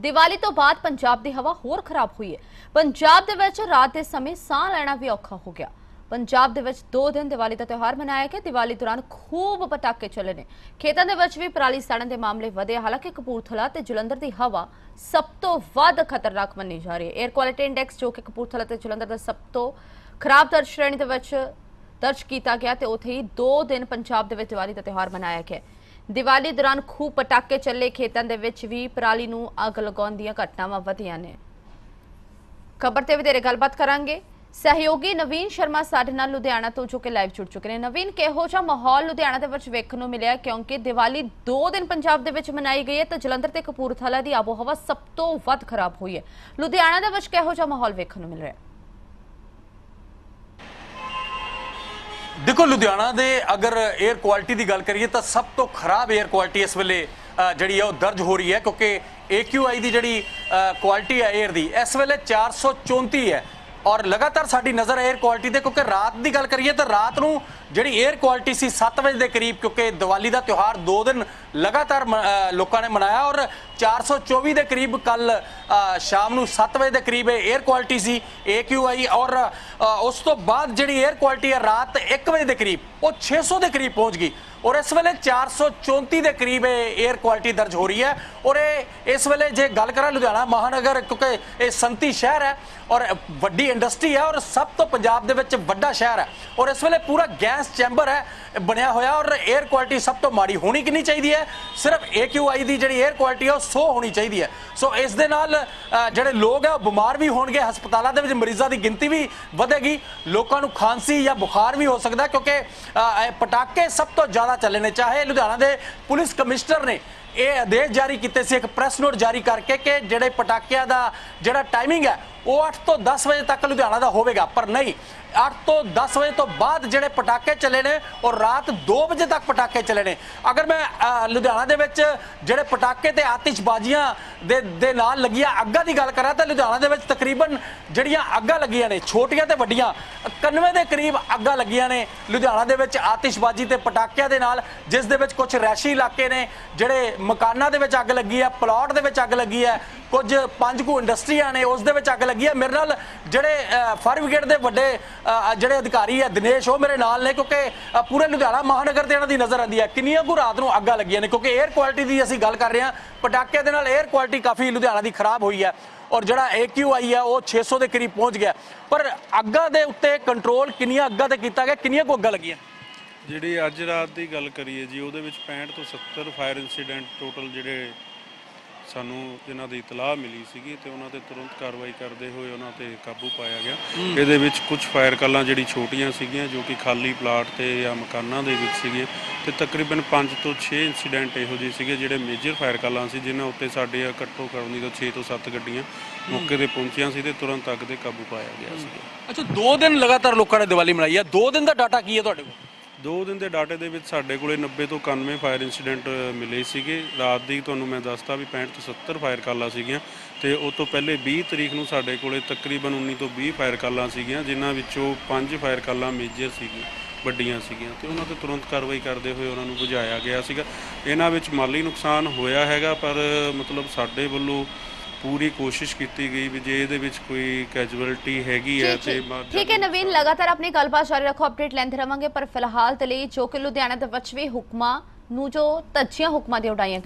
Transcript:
ਦੀਵਾਲੀ ਤੋਂ ਬਾਅਦ ਪੰਜਾਬ ਦੀ ਹਵਾ ਹੋਰ ਖਰਾਬ ਹੋਈ ਹੈ। ਪੰਜਾਬ ਦੇ ਵਿੱਚ ਰਾਤ ਦੇ ਸਮੇਂ ਸਾਹ ਲੈਣਾ ਵੀ ਔਖਾ ਹੋ ਗਿਆ। ਪੰਜਾਬ ਦੇ ਵਿੱਚ 2 ਦਿਨ ਦੀਵਾਲੀ ਦਾ ਤਿਉਹਾਰ ਮਨਾਇਆ ਗਿਆ। ਦੀਵਾਲੀ ਦੌਰਾਨ ਖੂਬ ਪਟਾਕੇ ਚੱਲੇ ਨੇ। ਖੇਤਾਂ ਦੇ ਵਿੱਚ ਵੀ ਪਰਾਲੀ ਸਾੜਨ ਦੇ ਮਾਮਲੇ ਵਧੇ। ਹਾਲਾਂਕਿ ਕਪੂਰਥਲਾ ਤੇ ਜਲੰਧਰ ਦੀ ਹਵਾ ਸਭ ਤੋਂ ਵੱਧ ਖਤਰਨਾਕ ਮੰਨੀ ਜਾ ਰਹੀ ਹੈ। 에ਅਰ ਕੁਆਲਿਟੀ ਇੰਡੈਕਸ ਜੋ ਕਿ ਕਪੂਰਥਲਾ ਤੇ ਜਲੰਧਰ ਦਾ ਸਭ ਤੋਂ ਖਰਾਬ ਦਰਜ ਸ਼੍ਰੇਣੀ ਦੇ ਵਿੱਚ ਦਰਜ ਕੀਤਾ ਗਿਆ ਤੇ ਉੱਥੇ ਹੀ 2 ਦਿਨ ਪੰਜਾਬ ਦੇ ਵਿੱਚ ਦੀਵਾਲੀ ਦਾ ਤਿਉਹਾਰ ਮਨਾਇਆ ਗਿਆ। ਦੀਵਾਲੀ ਦੌਰਾਨ ਖੂਬ ਪਟਾਕੇ ਚੱਲੇ ਖੇਤਾਂ ਦੇ ਵਿੱਚ ਵੀ ਪਰਾਲੀ ਨੂੰ ਅੱਗ ਲਗਾਉਣ ਦੀਆਂ ਘਟਨਾਵਾਂ ਵਧੀਆਂ ਨੇ। ਖਬਰ ਤੇ ਵਧੇਰੇ ਗੱਲਬਾਤ ਕਰਾਂਗੇ। ਸਹਿਯੋਗੀ ਨਵੀਨ ਸ਼ਰਮਾ ਸਾਡੇ ਨਾਲ ਲੁਧਿਆਣਾ ਤੋਂ, ਜੋ ਕਿ ਲਾਈਵ ਜੁੜ ਚੁੱਕੇ ਨੇ। ਨਵੀਨ, ਕਿਹੋ ਜਿਹਾ ਮਾਹੌਲ ਲੁਧਿਆਣਾ ਦੇ ਵਿੱਚ ਵੇਖਣ ਨੂੰ ਮਿਲਿਆ? ਕਿਉਂਕਿ ਦੀਵਾਲੀ 2 ਦਿਨ ਪੰਜਾਬ ਦੇ ਵਿੱਚ ਮਨਾਈ ਗਈ ਹੈ ਤਾਂ ਜਲੰਧਰ ਤੇ ਕਪੂਰਥਲਾ ਦੀ ਆਬੋ ਹਵਾ ਸਭ ਤੋਂ ਵੱਧ ਖਰਾਬ ਹੋਈ ਹੈ। ਲੁਧਿਆਣਾ ਦੇ ਵਿੱਚ ਕਿਹੋ ਜਿਹਾ ਮਾਹੌਲ ਵੇਖਣ ਨੂੰ ਮਿਲ ਰਿਹਾ? ਹੈ ਦੇਖੋ, ਲੁਧਿਆਣਾ ਦੇ ਅਗਰ 에ਅਰ ਕੁਆਲਿਟੀ ਦੀ ਗੱਲ ਕਰੀਏ ਤਾਂ ਸਭ ਤੋਂ ਖਰਾਬ 에ਅਰ ਕੁਆਲਿਟੀ ਇਸ ਵੇਲੇ ਜਿਹੜੀ ਹੈ ਉਹ ਦਰਜ ਹੋ ਰਹੀ ਹੈ ਕਿਉਂਕਿ AQI ਦੀ ਜਿਹੜੀ ਕੁਆਲਿਟੀ ਹੈ 에ਅਰ ਦੀ, ਇਸ ਵੇਲੇ 434 ਹੈ। ਔਰ ਲਗਾਤਾਰ ਸਾਡੀ ਨਜ਼ਰ 에ਅਰ ਕੁਆਲਿਟੀ ਤੇ, ਕਿਉਂਕਿ ਰਾਤ ਦੀ ਗੱਲ ਕਰੀਏ ਤਾਂ ਰਾਤ ਨੂੰ ਜਿਹੜੀ 에ਅਰ ਕੁਆਲਿਟੀ ਸੀ 7 ਵਜੇ ਦੇ ਕਰੀਬ, ਕਿਉਂਕਿ ਦੀਵਾਲੀ ਦਾ ਤਿਉਹਾਰ ਦੋ ਦਿਨ ਲਗਾਤਾਰ ਲੋਕਾਂ ਨੇ ਮਨਾਇਆ ਔਰ 424 ਦੇ ਕਰੀਬ ਕੱਲ ਸ਼ਾਮ ਨੂੰ 7 ਵਜੇ ਦੇ ਕਰੀਬ 에ਅਰ ਕੁਆਲਿਟੀ ਸੀ AQI ਔਰ ਉਸ ਤੋਂ ਬਾਅਦ ਜਿਹੜੀ 에ਅਰ ਕੁਆਲਿਟੀ ਹੈ ਰਾਤ 1 ਵਜੇ ਦੇ ਕਰੀਬ, ਉਹ 600 ਦੇ ਕਰੀਬ ਪਹੁੰਚ ਗਈ। ਔਰ ਇਸ ਵੇਲੇ 434 ਦੇ ਕਰੀਬ ਇਹ 에ਅਰ ਕੁਆਲਿਟੀ ਦਰਜ ਹੋ ਰਹੀ ਹੈ। ਔਰ ਇਹ ਇਸ ਵੇਲੇ ਜੇ ਗੱਲ ਕਰਾਂ ਲੁਧਿਆਣਾ ਮਹਾਨਗਰ, ਕਿਉਂਕਿ ਇਹ ਸੰਤੀ ਸ਼ਹਿਰ ਹੈ ਔਰ ਵੱਡੀ ਇੰਡਸਟਰੀ ਹੈ ਔਰ ਸਭ ਤੋਂ ਪੰਜਾਬ ਦੇ ਵਿੱਚ ਵੱਡਾ ਸ਼ਹਿਰ ਹੈ। ਔਰ ਇਸ ਵੇਲੇ ਪੂਰਾ ਗੈਸ ਚੈਂਬਰ ਹੈ, ਬਣਿਆ ਹੋਇਆ ਔਰ 에ਅਰ ਕੁਆਲਿਟੀ ਸਭ ਤੋਂ ਮਾੜੀ ਹੋਣੀ ਕਿ ਨਹੀਂ ਚਾਹੀਦੀ ਹੈ? ਸਿਰਫ AQI ਦੀ ਜਿਹੜੀ 에ਅਰ ਕੁਆਲਿਟੀ ਹੈ ਉਹ 100 ਹੋਣੀ ਚਾਹੀਦੀ ਹੈ। ਸੋ ਇਸ ਦੇ ਨਾਲ ਜਿਹੜੇ ਲੋਕ ਹੈ ਉਹ ਬਿਮਾਰ ਵੀ ਹੋਣਗੇ, ਹਸਪਤਾਲਾਂ ਦੇ ਵਿੱਚ ਮਰੀਜ਼ਾਂ ਦੀ ਗਿਣਤੀ ਵੀ ਵਧੇਗੀ। ਲੋਕਾਂ ਨੂੰ ਖਾਂਸੀ ਜਾਂ ਬੁਖਾਰ ਵੀ ਹੋ ਸਕਦਾ ਕਿਉਂਕਿ ਪਟਾਕੇ ਸਭ ਤੋਂ ਜ਼ਿਆਦਾ ਚੱਲੇ ਨੇ, ਚਾਹੇ ਲੁਧਿਆਣਾ ਦੇ ਪੁਲਿਸ ਕਮਿਸ਼ਨਰ ਨੇ। ਇਹ ਆਦੇਸ਼ ਜਾਰੀ ਕੀਤੇ ਸੀ, ਇੱਕ ਪ੍ਰੈਸ ਨੋਟ ਜਾਰੀ ਕਰਕੇ ਕਿ ਜਿਹੜੇ ਪਟਾਕਿਆਂ ਦਾ ਜਿਹੜਾ ਟਾਈਮਿੰਗ ਹੈ, ਉਹ 8 ਤੋਂ 10 ਵਜੇ ਤੱਕ ਲੁਧਿਆਣਾ ਦਾ ਹੋਵੇਗਾ, ਪਰ ਨਹੀਂ। 8 ਤੋਂ 10 ਵਜੇ ਤੋਂ ਬਾਅਦ ਜਿਹੜੇ ਪਟਾਕੇ ਚੱਲੇ ਨੇ, ਉਹ ਰਾਤ 2 ਵਜੇ ਤੱਕ ਪਟਾਕੇ ਚੱਲੇ ਨੇ। ਅਗਰ ਮੈਂ ਲੁਧਿਆਣਾ ਦੇ ਵਿੱਚ ਜਿਹੜੇ ਪਟਾਕੇ ਤੇ ਆਤਿਸ਼ਬਾਜ਼ੀਆਂ ਦੇ ਦੇ ਨਾਲ ਲੱਗੀਆਂ ਅੱਗਾਂ ਦੀ ਗੱਲ ਕਰਾਂ ਤਾਂ ਲੁਧਿਆਣਾ ਦੇ ਵਿੱਚ ਤਕਰੀਬਨ ਜਿਹੜੀਆਂ ਅੱਗਾਂ ਲੱਗੀਆਂ ਨੇ, ਛੋਟੀਆਂ ਤੇ ਵੱਡੀਆਂ 91 ਦੇ ਕਰੀਬ ਅੱਗਾਂ ਲੱਗੀਆਂ ਨੇ ਲੁਧਿਆਣਾ ਦੇ ਵਿੱਚ ਆਤਿਸ਼ਬਾਜ਼ੀ ਤੇ ਪਟਾਕਿਆਂ ਦੇ ਨਾਲ, ਜਿਸ ਦੇ ਵਿੱਚ ਕੁਝ ਰੈਸ਼ੀ ਇਲਾਕੇ ਨੇ, ਜਿਹੜੇ ਮਕਾਨਾਂ ਦੇ ਵਿੱਚ ਅੱਗ ਲੱਗੀ ਹੈ, ਪਲਾਟ ਦੇ ਵਿੱਚ ਅੱਗ ਲੱਗੀ ਹੈ ਕੁਝ ਪੰਜ ਕੁ ਇੰਡਸਟਰੀਆਂ ਨੇ, ਉਸ ਦੇ ਵਿੱਚ ਅੱਗ ਲੱਗੀ ਹੈ। ਮੇਰੇ ਨਾਲ ਜਿਹੜੇ ਫਾਇਰ ਬ੍ਰਿਗੇਡ ਦੇ ਵੱਡੇ ਜਿਹੜੇ ਅਧਿਕਾਰੀ ਹੈ, ਦਿਨੇਸ਼, ਉਹ ਮੇਰੇ ਨਾਲ ਨੇ, ਕਿਉਂਕਿ ਪੂਰੇ ਲੁਧਿਆਣਾ ਮਹਾਨਗਰ ਤੇ ਇਹਨਾਂ ਦੀ ਨਜ਼ਰ ਆਉਂਦੀ ਹੈ। ਕਿੰਨੀਆਂ ਕੁ ਰਾਤ ਨੂੰ ਅੱਗਾਂ ਲੱਗੀਆਂ ਨੇ, ਕਿਉਂਕਿ 에ਅਰ ਕੁਆਲਿਟੀ ਦੀ ਅਸੀਂ ਗੱਲ ਕਰ ਰਹੇ ਹਾਂ। ਪਟਾਕੇ ਦੇ ਨਾਲ 에ਅਰ ਕੁਆਲਿਟੀ ਕਾਫੀ ਲੁਧਿਆਣਾ ਦੀ ਖਰਾਬ ਹੋਈ ਹੈ ਔਰ ਜਿਹੜਾ AQI ਹੈ, ਉਹ 600 ਦੇ ਕਰੀਬ ਪਹੁੰਚ ਗਿਆ। ਪਰ ਅੱਗਾਂ ਦੇ ਉੱਤੇ ਕੰਟਰੋਲ ਕਿੰਨੀਆਂ ਅੱਗਾਂ ਤੇ ਕੀਤਾ ਗਿਆ, ਕਿੰਨੀਆਂ ਕੁ ਅੱਗਾਂ ਲੱਗੀਆਂ? ਜਿਹੜੀ ਅੱਜ ਰਾਤ ਦੀ ਗੱਲ ਕਰੀਏ ਜੀ, ਉਹਦੇ ਵਿੱਚ 65 ਤੋਂ 70 ਫਾਇਰ ਇਨਸੀਡੈਂਟ ਟੋਟਲ ਜਿਹੜੇ ਸਾਨੂੰ ਇਹਨਾਂ ਦੀ ਇਤਲਾਹ ਮਿਲੀ ਸੀਗੀ ਤੇ ਉਹਨਾਂ ਤੇ ਤੁਰੰਤ ਕਾਰਵਾਈ ਕਰਦੇ ਹੋਏ ਉਹਨਾਂ ਤੇ ਕਾਬੂ ਪਾਇਆ ਗਿਆ। ਇਹਦੇ ਵਿੱਚ ਕੁਝ ਫਾਇਰ ਕਾਲਾਂ ਜਿਹੜੀ ਛੋਟੀਆਂ ਸੀਗੀਆਂ ਜੋ ਕਿ ਖਾਲੀ ਪਲਾਟ ਤੇ ਜਾਂ ਮਕਾਨਾਂ ਦੇ ਵਿੱਚ ਸੀਗੀਆਂ ਤੇ ਤਕਰੀਬਨ 5 ਤੋਂ 6 ਇਨਸੀਡੈਂਟ ਇਹੋ ਜਿਹੇ ਸੀਗੇ ਜਿਹੜੇ ਮੇਜਰ ਫਾਇਰ ਕਾਲਾਂ ਸੀ ਜਿਨ੍ਹਾਂ ਉੱਤੇ ਸਾਡੇ ਘੱਟੋ ਕਰਨੀ ਤੋਂ 6 ਤੋਂ 7 ਗੱਡੀਆਂ ਮੌਕੇ ਤੇ ਪਹੁੰਚੀਆਂ ਸੀ ਤੇ ਤੁਰੰਤ ਅੱਗ ਤੇ ਕਾਬੂ ਪਾਇਆ ਗਿਆ ਸੀ ਅੱਛਾ 2 ਦਿਨ ਲਗਾਤਾਰ ਲੋਕਾਂ ਨੇ ਦੀਵਾਲੀ ਮਨਾਈ ਹੈ 2 ਦਿਨ ਦਾ ਡਾਟਾ ਕੀ ਹੈ ਤੁਹਾਡੇ ਕੋਲ? ਦੋ ਦਿਨ ਦੇ ਡਾਟੇ ਦੇ ਵਿੱਚ ਸਾਡੇ ਕੋਲੇ 90 ਤੋਂ 91 ਫਾਇਰ ਇਨਸੀਡੈਂਟ ਮਿਲੇ ਸੀਗੇ। ਰਾਤ ਦੀ ਤੁਹਾਨੂੰ ਮੈਂ ਦੱਸਤਾ ਵੀ 65 ਤੋਂ 70 ਫਾਇਰ ਕਾਲਾਂ ਸੀਗੀਆਂ ਤੇ ਉਸ ਤੋਂ ਪਹਿਲੇ 20 ਤਰੀਕ ਨੂੰ ਸਾਡੇ ਕੋਲੇ ਤਕਰੀਬਨ 19 ਤੋਂ 20 ਫਾਇਰ ਕਾਲਾਂ ਸੀਗੀਆਂ, ਜਿਨ੍ਹਾਂ ਵਿੱਚੋਂ 5 ਫਾਇਰ ਕਾਲਾਂ ਮੇਜਰ ਸੀਗੀਆਂ, ਵੱਡੀਆਂ ਸੀਗੀਆਂ ਤੇ ਉਹਨਾਂ ਤੇ ਤੁਰੰਤ ਕਾਰਵਾਈ ਕਰਦੇ ਹੋਏ ਉਹਨਾਂ ਨੂੰ ਬੁਝਾਇਆ ਗਿਆ ਸੀਗਾ। ਇਹਨਾਂ ਵਿੱਚ ਮਾਲੀ ਨੁਕਸਾਨ ਹੋਇਆ ਹੈਗਾ ਪਰ ਮਤਲਬ ਸਾਡੇ ਵੱਲੋਂ ਪੂਰੀ ਕੋਸ਼ਿਸ਼ ਕੀਤੀ ਗਈ ਵੀ ਜੇ ਇਹਦੇ ਵਿੱਚ ਕੋਈ ਕੈਜੂਅਲਟੀ ਹੈਗੀ ਹੈ ਤੇ ਠੀਕ ਠੀਕ ਹੈ ਨਵੀਨ ਲਗਾਤਾਰ ਆਪਣੀ ਗੱਲਬਾਤ ਜਾਰੀ ਰੱਖੋ ਅਪਡੇਟ ਲੈਂਦੇ ਰਵਾਂਗੇ ਪਰ ਫਿਲਹਾਲ ਤੇ ਲਈ ਜੋ ਕਿ ਲੁਧਿਆਣਾ ਦੇ ਵਿੱਚ ਵੀ ਹੁਕਮਾਂ ਨੂੰ ਜੋ ਤੱਜੀਆਂ ਹੁਕਮਾਂ ਦੇ ਉਡਾਈਆਂ ਗਈਆਂ